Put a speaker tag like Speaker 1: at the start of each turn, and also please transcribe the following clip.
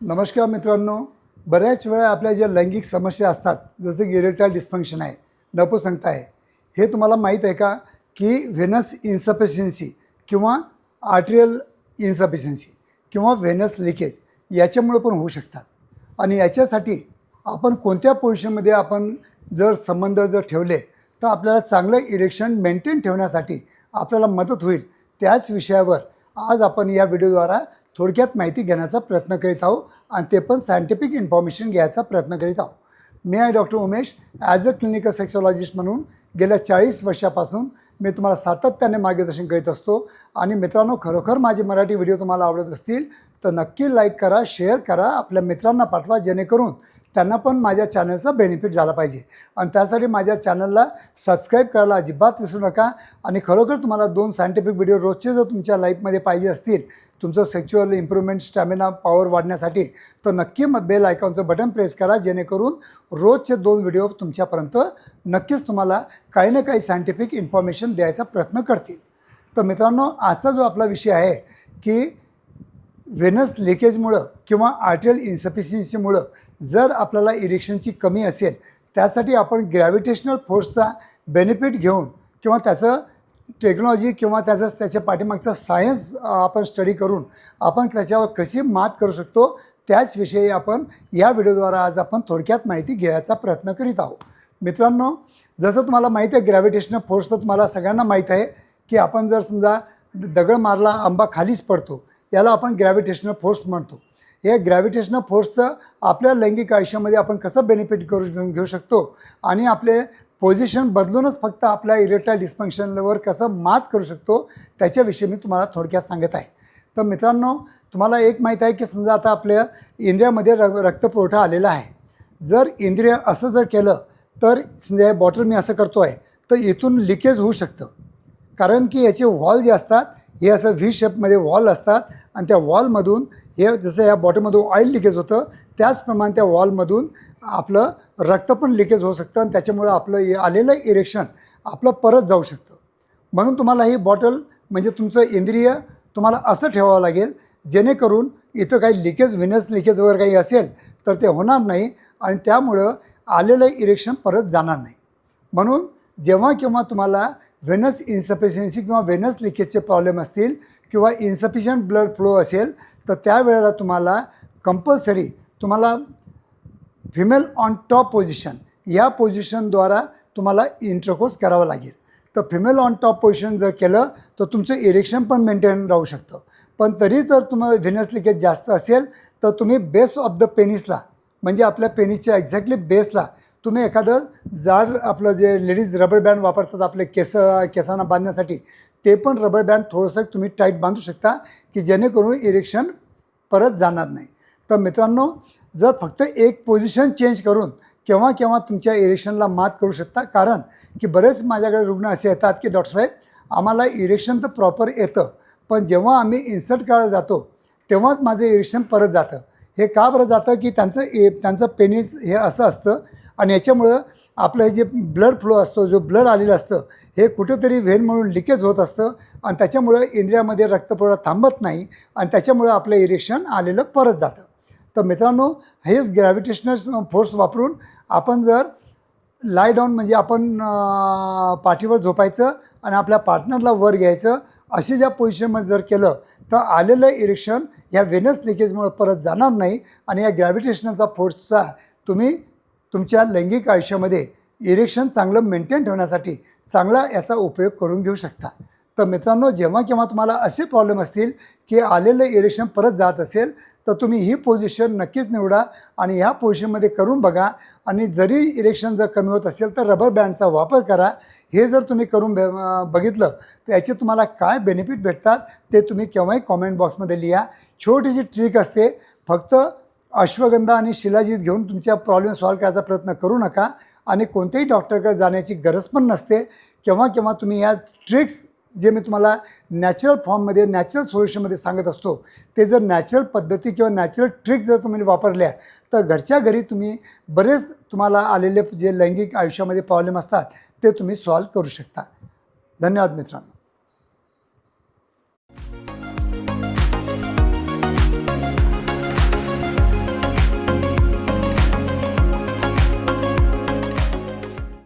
Speaker 1: नमस्कार मित्रांनो बऱ्याच वेळा आपल्या ज्या लैंगिक समस्या असतात जसं की इरेक्टाईल डिस्फंक्शन आहे नपुसंगता आहे हे तुम्हाला माहीत आहे का? की व्हेनस इन्सफिशियन्सी किंवा आर्ट्रियल इन्सफिशियन्सी किंवा व्हेनस लिकेज याच्यामुळं पण होऊ शकतात. आणि याच्यासाठी आपण कोणत्या पोझिशनमध्ये आपण जर संबंध जर ठेवले तर आपल्याला चांगलं इरेक्शन मेंटेन ठेवण्यासाठी आपल्याला मदत होईल. त्याच विषयावर आज आपण या व्हिडिओद्वारा थोडक्यात माहिती घेण्याचा प्रयत्न करीत आहोत आणि ते पण सायंटिफिक इन्फॉर्मेशन घ्यायचा प्रयत्न करीत आहोत. मी आहे doctor Umesh as a clinical sexologist म्हणून गेल्या चाळीस वर्षापासून मी तुम्हाला सातत्याने मार्गदर्शन करीत असतो आणि मित्रांनो खरोखर माझे मराठी व्हिडिओ तुम्हाला आवडत असतील तर नक्की लाईक करा शेअर करा आपल्या मित्रांना पाठवा जेणेकरून त्यांना पण माझ्या चॅनलचा बेनिफिट झाला पाहिजे. आणि त्यासाठी माझ्या चॅनलला सबस्क्राईब करायला अजिबात विसरू नका. आणि खरोखर तुम्हाला दोन सायंटिफिक व्हिडिओ रोजचे जर तुमच्या लाईफमध्ये पाहिजे असतील तुमचं सेक्च्युअल इम्प्रूव्हमेंट स्टॅमिना पॉवर वाढण्यासाठी तर नक्की मग बेल आयकॉनचं बटन प्रेस करा जेणेकरून रोजचे दोन व्हिडिओ तुमच्यापर्यंत नक्कीच तुम्हाला काही ना काही सायंटिफिक इन्फॉर्मेशन द्यायचा प्रयत्न करतील. तर मित्रांनो आजचा जो आपला विषय आहे की व्हेनस लिकेजमुळं किंवा आर्टियल इन्सफिशियन्सीमुळं जर आपल्याला इरेक्शनची कमी असेल त्यासाठी आपण ग्रॅव्हिटेशनल फोर्सचा बेनिफिट घेऊन किंवा त्याचं टेक्नॉलॉजी किंवा त्याचं त्याच्या पाठीमागचा सायन्स आपण स्टडी करून आपण त्याच्यावर कशी मात करू शकतो त्याचविषयी आपण या व्हिडिओद्वारा आज आपण थोडक्यात माहिती घेण्याचा प्रयत्न करीत आहोत. मित्रांनो जसं तुम्हाला माहीत आहे ग्रॅव्हिटेशनल फोर्स तर तुम्हाला सगळ्यांना माहीत आहे की आपण जर समजा दगड मारला आंबा खालीच पडतो याला आपण ग्रॅव्हिटेशनल फोर्स म्हणतो. हे ग्रॅव्हिटेशनल फोर्सचं आपल्या लैंगिक आयुष्यामध्ये आपण कसं बेनिफिट करू घेऊन घेऊ शकतो आणि आपले पोझिशन बदलूनच फक्त आपल्या इरेक्टाईल डिस्फंक्शनवर कसं मात करू शकतो त्याच्याविषयी मी तुम्हाला थोडक्यात सांगत आहे. तर मित्रांनो तुम्हाला एक माहीत आहे की समजा आता आपल्या इंद्रियामध्ये र रक्तपुरवठा आलेला आहे. जर इंद्रिय असं जर केलं तर समजा हे बॉटल मी असं करतो आहे तर इथून लिकेज होऊ शकतं. कारण की याचे वॉल जे असतात हे असं व्ही शेपमध्ये वॉल असतात आणि त्या वॉलमधून हे जसं या बॉटलमधून ऑइल लिकेज होतं त्याचप्रमाणे त्या वॉलमधून आपलं रक्त पण लिकेज होऊ शकतं आणि त्याच्यामुळं आपलं ये आलेलं इरेक्शन आपलं परत जाऊ शकतं. म्हणून तुम्हाला ही बॉटल म्हणजे तुमचं इंद्रिय तुम्हाला असं ठेवावं लागेल जेणेकरून इथं काही लिकेज व्हिनस लिकेज वगैरे काही असेल तर ते होणार नाही आणि त्यामुळं आलेलं इरेक्शन परत जाणार नाही. म्हणून जेव्हा केव्हा तुम्हाला व्हेनस इन्सफिशियन्सी किंवा व्हेनस लिकेजचे प्रॉब्लेम असतील किंवा इन्सफिशियंट ब्लड फ्लो असेल तर त्यावेळेला तुम्हाला कंपल्सरी तुम्हाला फिमेल ऑन टॉप पोझिशन या पोझिशनद्वारा तुम्हाला इंटरकोर्स करावा लागेल. तर फिमेल ऑन टॉप पोझिशन जर केलं तर तुमचं इरेक्शन पण मेंटेन राहू शकतं. पण तरी जर तुम्हाला व्हिनस लिकेज जास्त असेल तर तुम्ही बेस ऑफ द पेनिसला म्हणजे आपल्या पेनिसच्या एक्झॅक्टली बेसला तुम्ही एखादं जाड आपलं जे लेडीज रबर बँड वापरतात आपले केस केसांना बांधण्यासाठी ते पण रबर बँड थोडंसं तुम्ही टाईट बांधू शकता की जेणेकरून इरेक्शन परत जाणार नाही. तर मित्रांनो जर फक्त एक पोझिशन चेंज करून केव्हा केव्हा तुमच्या इरेक्शनला मात करू शकता कारण की बरेच माझ्याकडे रुग्ण असे येतात की डॉक्टर साहेब आम्हाला इरेक्शन तर प्रॉपर येतं पण जेव्हा आम्ही इन्सर्ट करायला जातो तेव्हाच माझं इरेक्शन परत जातं. हे का बरं जातं? की त्यांचं ए त्यांचं पेनिस हे असं असतं आणि याच्यामुळं आपलं हे जे ब्लड फ्लो असतो जो ब्लड आलेलं असतं हे कुठेतरी व्हेन म्हणून लिकेज होत असतं आणि त्याच्यामुळं इंद्रियामध्ये रक्तपुरवठा थांबत नाही आणि त्याच्यामुळं आपलं इरेक्शन आलेलं परत जातं. तर मित्रांनो हेच ग्रॅव्हिटेशनल फोर्स वापरून आपण जर लाय डाऊन म्हणजे आपण पाठीवर झोपायचं आणि आपल्या पार्टनरला वर घ्यायचं असे ज्या पोझिशनमध्ये जर केलं तर आलेलं इरेक्शन ह्या वेनस लिकेजमुळे परत जाणार नाही आणि या ग्रॅव्हिटेशनलचा फोर्सचा तुम्ही तुमच्या लैंगिक आयुष्यामध्ये इरेक्शन चांगलं मेंटेन ठेवण्यासाठी चांगला याचा उपयोग करून घेऊ शकता. तर मित्रांनो जेव्हा केव्हा तुम्हाला असे प्रॉब्लेम असतील की आलेलं इरेक्शन परत जात असेल तर तुम्ही ही पोझिशन नक्कीच निवडा आणि ह्या पोझिशनमध्ये करून बघा. आणि जरी इरेक्शन जर कमी होत असेल तर रबर बँडचा वापर करा. हे जर तुम्ही करून बे बघितलं तर याचे तुम्हाला काय बेनिफिट भेटतात ते तुम्ही केव्हाही कॉमेंट बॉक्समध्ये लिहा. छोटीशी ट्रिक असते. फक्त अश्वगंधा आणि शिलाजीत घेऊन तुमच्या प्रॉब्लेम सॉल्व्ह करायचा प्रयत्न करू नका. आणि कोणत्याही डॉक्टरकडे जाण्याची गरज पण नसते. केव्हा केव्हा तुम्ही या ट्रिक्स जे मी तुम्हाला नॅचरल फॉर्ममध्ये नॅचरल सोल्युशनमध्ये सांगत असतो ते जर नॅचरल पद्धती किंवा नॅचरल ट्रिक जर तुम्ही वापरल्या तर घरच्या घरी तुम्ही बरेच तुम्हाला आलेले जे लैंगिक आयुष्यामध्ये प्रॉब्लेम असतात ते तुम्ही सॉल्व करू शकता. धन्यवाद मित्रांनो.